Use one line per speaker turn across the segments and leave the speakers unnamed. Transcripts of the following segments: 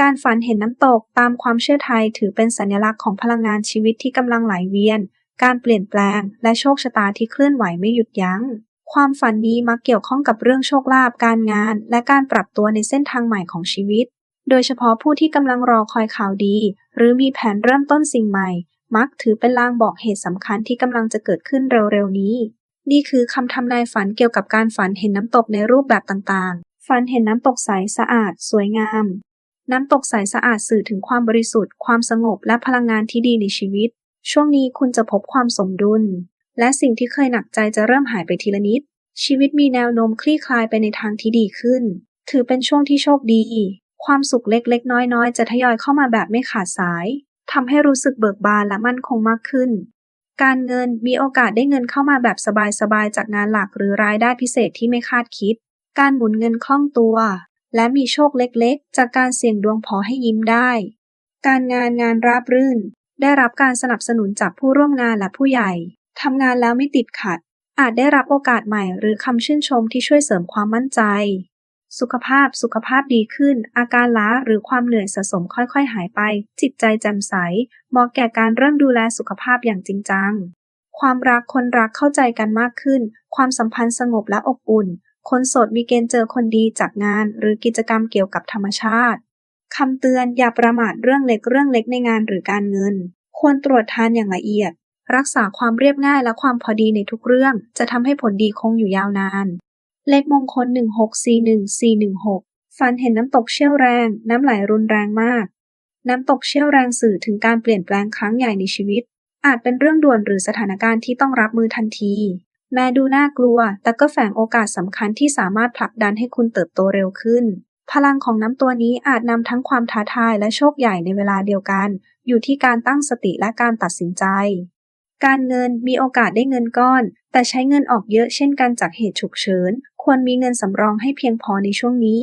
การฝันเห็นน้ำตกตามความเชื่อไทยถือเป็นสัญลักษณ์ของพลังงานชีวิตที่กำลังไหลเวียน การเปลี่ยนแปลง และโชคชะตาที่เคลื่อนไหวไม่หยุดยัง้ง ความฝันนี้มักเกี่ยวข้องกับเรื่องโชคลาภการงาน และการปรับตัวในเส้นทางใหม่ของชีวิต โดยเฉพาะผู้ที่กำลังรอคอยข่าวดี หรือมีแผนเริ่มต้นสิ่งใหม่ มักถือเป็นลางบอกเหตุสำคัญที่กำลังจะเกิดขึ้นเร็วๆนี้ นี่คือคำทำนายฝันเกี่ยวกับการฝันเห็นน้ำตกในรูปแบบต่างๆ ฝันเห็นน้ำตกใสสะอาด สวยงาม น้ำตกใสสะอาดสื่อถึงความบริสุทธิ์ ความสงบและพลังงานที่ดีในชีวิต ช่วงนี้คุณจะพบความสมดุล และสิ่งที่เคยหนักใจจะเริ่มหายไปทีละนิด ชีวิตมีแนวโน้มคลี่คลายไปในทางที่ดีขึ้น ถือเป็นช่วงที่โชคดี ความสุขเล็กๆ น้อยๆ จะทยอยเข้ามาแบบไม่ขาดสายทำให้รู้สึกเบิกบานและมั่นคงมากขึ้น การเงินมีโอกาสได้เงินเข้ามาแบบสบายๆ จากงานหลักหรือรายได้พิเศษที่ไม่คาดคิด การหมุนเงินคล่องตัว และมีโชคเล็กๆ จากการเสี่ยงดวงพอให้ยิ้มได้ การงานงานราบรื่น ได้รับการสนับสนุนจากผู้ร่วมงานและผู้ใหญ่ ทำงานแล้วไม่ติดขัด อาจได้รับโอกาสใหม่หรือคำชื่นชมที่ช่วยเสริมความมั่นใจ สุขภาพสุขภาพดีขึ้น อาการล้าหรือความเหนื่อยสะสมค่อยๆ หายไป จิตใจแจ่มใส เหมาะแก่การเริ่มดูแลสุขภาพอย่างจริงจังความรักคนรักเข้าใจกันมากขึ้น ความสัมพันธ์สงบและอบอุ่น คนโสดมีเกณฑ์เจอคนดีจากงานหรือกิจกรรมเกี่ยวกับธรรมชาติ คำเตือนอย่าประมาทเรื่องเล็กเรื่องเล็กในงานหรือการเงิน ควรตรวจทานอย่างละเอียด รักษาความเรียบง่ายและความพอดีในทุกเรื่อง จะทำให้ผลดีคงอยู่ยาวนาน เลขมงคล 1641416ฝันเห็นน้ำตกเชี่ยวแรง น้ำไหลรุนแรงมาก น้ำตกเชี่ยวแรงสื่อถึงการเปลี่ยนแปลงครั้งใหญ่ในชีวิต อาจเป็นเรื่องด่วนหรือสถานการณ์ที่ต้องรับมือทันที แม้ดูน่ากลัว แต่ก็แฝงโอกาสสำคัญที่สามารถผลักดันให้คุณเติบโตเร็วขึ้น พลังของน้ำตัวนี้อาจนำทั้งความท้าทายและโชคใหญ่ในเวลาเดียวกัน อยู่ที่การตั้งสติและการตัดสินใจ การเงินมีโอกาสได้เงินก้อน แต่ใช้เงินออกเยอะเช่นกันจากเหตุฉุกเฉิน ควรมีเงินสำรองให้เพียงพอในช่วงนี้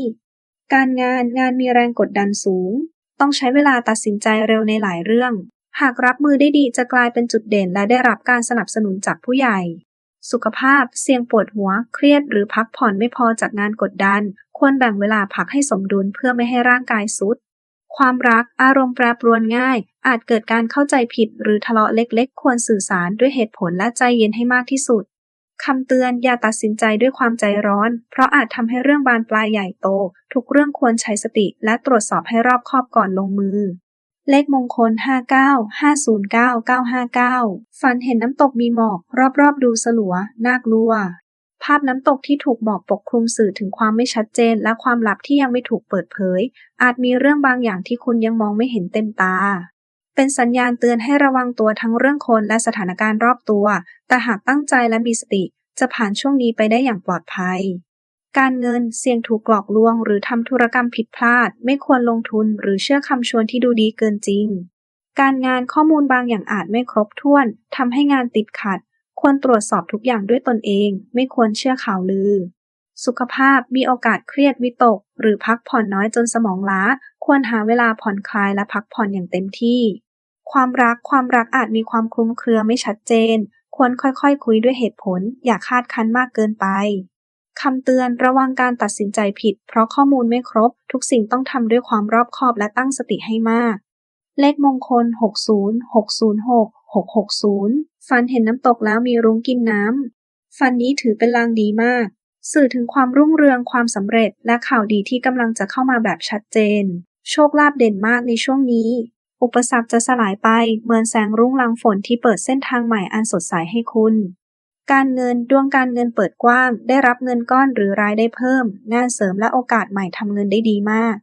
การงานงานมีแรงกดดันสูง ต้องใช้เวลาตัดสินใจเร็วในหลายเรื่อง หากรับมือได้ดีจะกลายเป็นจุดเด่นและได้รับการสนับสนุนจากผู้ใหญ่ สุขภาพ เสี่ยงปวดหัว เครียดหรือพักผ่อนไม่พอจากงานกดดัน ควรแบ่งเวลาพักให้สมดุลเพื่อไม่ให้ร่างกายสุด ความรักอารมณ์แปรปรวนง่าย อาจเกิดการเข้าใจผิดหรือทะเลาะเล็กๆ ควรสื่อสารด้วยเหตุผลและใจเย็นให้มากที่สุดคำเตือนอย่าตัดสินใจด้วยความใจร้อน เพราะอาจทำให้เรื่องบานปลายใหญ่โต ทุกเรื่องควรใช้สติและตรวจสอบให้รอบคอบก่อนลงมือ เลขมงคล 59 509 959 ฝันเห็นน้ำตกมีหมอก รอบๆ ดูสลัว น่ากลัว ภาพน้ำตกที่ถูกหมอกปกคลุมสื่อถึงความไม่ชัดเจนและความลับที่ยังไม่ถูกเปิดเผย อาจมีเรื่องบางอย่างที่คุณยังมองไม่เห็นเต็มตา เป็นสัญญาณเตือนให้ระวังตัวทั้งเรื่องคนและสถานการณ์รอบตัว แต่หากตั้งใจและมีสติ จะผ่านช่วงนี้ไปได้อย่างปลอดภัย การเงินเสี่ยงถูกหลอกลวง หรือทำธุรกรรมผิดพลาด ไม่ควรลงทุนหรือเชื่อคำชวนที่ดูดีเกินจริง การงานข้อมูลบางอย่างอาจไม่ครบถ้วนทำให้งานติดขัด ควรตรวจสอบทุกอย่างด้วยตนเอง ไม่ควรเชื่อข่าวลือ สุขภาพมีโอกาสเครียดวิตก หรือพักผ่อนน้อยจนสมองล้า ควรหาเวลาผ่อนคลายและพักผ่อนอย่างเต็มที่ ความรักความรักอาจมีความคลุมเครือไม่ชัดเจน ควรค่อยๆคคุยด้วยเหตุผล อย่าคาดคั้นมากเกินไป คำเตือนระวังการตัดสินใจผิด เพราะข้อมูลไม่ครบ ทุกสิ่งต้องทำด้วยความรอบคอบและตั้งสติให้มาก เลขมงคล 60 606 660ฟันเห็นน้ำตกแล้วมีรุ้งกินน้ำฟันนี้ถือเป็นลางดีมาก สื่อถึงความรุ่งเรืองความสำเร็จ และข่าวดีที่กำลังจะเข้ามาแบบชัดเจน โชคลาภเด่นมากในช่วงนี้ อุปสรรคจะสลายไปเหมือนแสงรุ่งลังฝนที่เปิดเส้นทางใหม่อันสดใสให้คุณ การเงินดวงการเงินเปิดกว้าง ได้รับเงินก้อนหรือรายได้เพิ่ม งานเสริมและโอกาสใหม่ทำเงินได้ดีมาก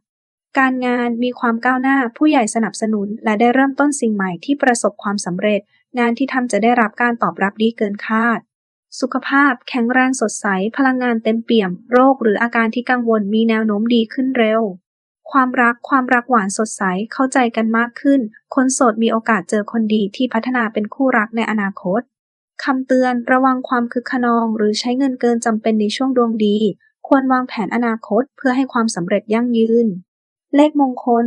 การงานมีความก้าวหน้าผู้ใหญ่สนับสนุน และได้เริ่มต้นสิ่งใหม่ที่ประสบความสำเร็จ งานที่ทำจะได้รับการตอบรับดีเกินคาด สุขภาพ แข็งแรงสดใส พลังงานเต็มเปี่ยม โรคหรืออาการที่กังวลมีแนวโน้มดีขึ้นเร็ว ความรักความรักหวานสดใสเข้าใจกันมากขึ้น คนโสดมีโอกาสเจอคนดีที่พัฒนาเป็นคู่รักในอนาคต คำเตือนระวังความคึกขนองหรือใช้เงินเกินจำเป็นในช่วงดวงดี ควรวางแผนอนาคตเพื่อให้ความสำเร็จยั่งยืน เลขมงคล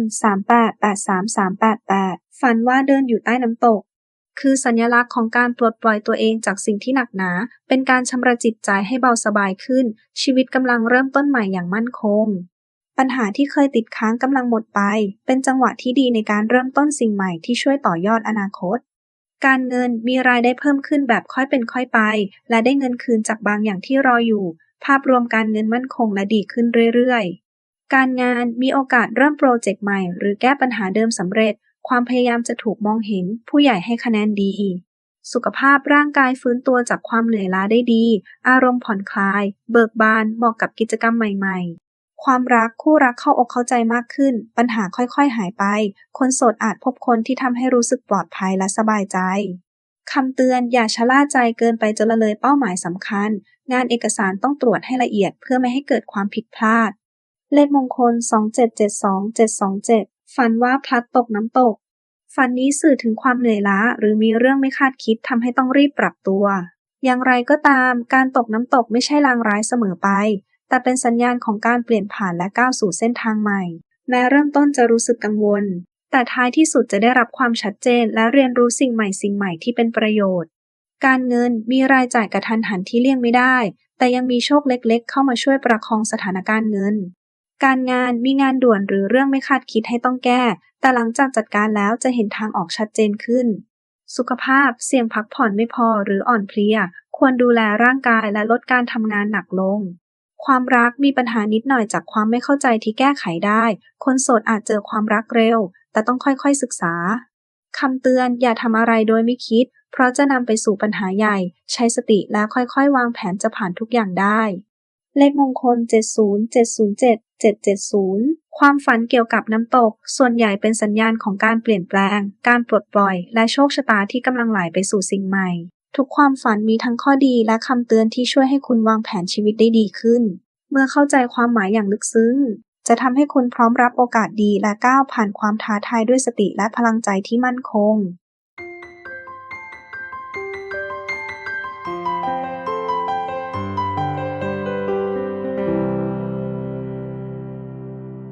3883388 ฝันว่าเดินอยู่ใต้น้ำตก คือสัญลักษณ์ของการปลดปล่อยตัวเองจากสิ่งที่หนักหนา เป็นการชำระจิตใจให้เบาสบายขึ้น ชีวิตกำลังเริ่มต้นใหม่อย่างมั่นคง ปัญหาที่เคยติดค้างกำลังหมดไป เป็นจังหวะที่ดีในการเริ่มต้นสิ่งใหม่ที่ช่วยต่อยอดอนาคต การเงินมีรายได้เพิ่มขึ้นแบบค่อยเป็นค่อยไป และได้เงินคืนจากบางอย่างที่รออยู่ ภาพรวมการเงินมั่นคงและดีขึ้นเรื่อยๆ การงานมีโอกาสเริ่มโปรเจกต์ใหม่ หรือแก้ปัญหาเดิมสำเร็จ ความพยายามจะถูกมองเห็น ผู้ใหญ่ให้คะแนนดี สุขภาพร่างกายฟื้นตัวจากความเหนื่อยล้าได้ดี อารมณ์ผ่อนคลาย เบิกบานเหมาะกับกิจกรรมใหม่ ๆ ความรักคู่รักเข้าอกเข้าใจมากขึ้น ปัญหาค่อยๆหายไป คนโสดอาจพบคนที่ทำให้รู้สึกปลอดภัยและสบายใจคำเตือนอย่าชะล่าใจเกินไปจนละเลยเป้าหมายสำคัญ งานเอกสารต้องตรวจให้ละเอียดเพื่อไม่ให้เกิดความผิดพลาด เลขมงคล 2772727 ฝันว่าพลัดตกน้ำตก ฝันนี้สื่อถึงความเหนื่อยล้า หรือมีเรื่องไม่คาดคิดทำให้ต้องรีบปรับตัว อย่างไรก็ตาม การตกน้ำตกไม่ใช่ลางร้ายเสมอไป แต่เป็นสัญญาณของการเปลี่ยนผ่านและก้าวสู่เส้นทางใหม่แม้เริ่มต้นจะรู้สึกกังวล แต่ท้ายที่สุดจะได้รับความชัดเจนและเรียนรู้สิ่งใหม่สิ่งใหม่ที่เป็นประโยชน์ การเงินมีรายจ่ายกระทันหันที่เลี่ยงไม่ได้ แต่ยังมีโชคเล็กๆ เข้ามาช่วยประคองสถานการณ์เงิน การงานมีงานด่วนหรือเรื่องไม่คาดคิดให้ต้องแก้ แต่หลังจากจัดการแล้วจะเห็นทางออกชัดเจนขึ้น สุขภาพเสี่ยงพักผ่อนไม่พอหรืออ่อนเพลีย ควรดูแลร่างกายและลดการทำงานหนักลง ความรักมีปัญหานิดหน่อยจากความไม่เข้าใจที่แก้ไขได้ คนโสดอาจเจอความรักเร็ว แต่ต้องค่อยๆศึกษาคำเตือนอย่าทำอะไรโดยไม่คิด เพราะจะนำไปสู่ปัญหาใหญ่ ใช้สติแล้วค่อยๆ วางแผนจะผ่านทุกอย่างได้ เลขมงคล 70 707 770 ความฝันเกี่ยวกับน้ำตก ส่วนใหญ่เป็นสัญญาณของการเปลี่ยนแปลง การปลดปล่อย และโชคชะตาที่กำลังไหลไปสู่สิ่งใหม่ ทุกความฝันมีทั้งข้อดีและคำเตือนที่ช่วยให้คุณวางแผนชีวิตได้ดีขึ้น เมื่อเข้าใจความหมายอย่างลึกซึ้ง จะทำให้คุณพร้อมรับโอกาสดีและก้าวผ่านความท้าทายด้วยสติและพลังใจที่มั่นคง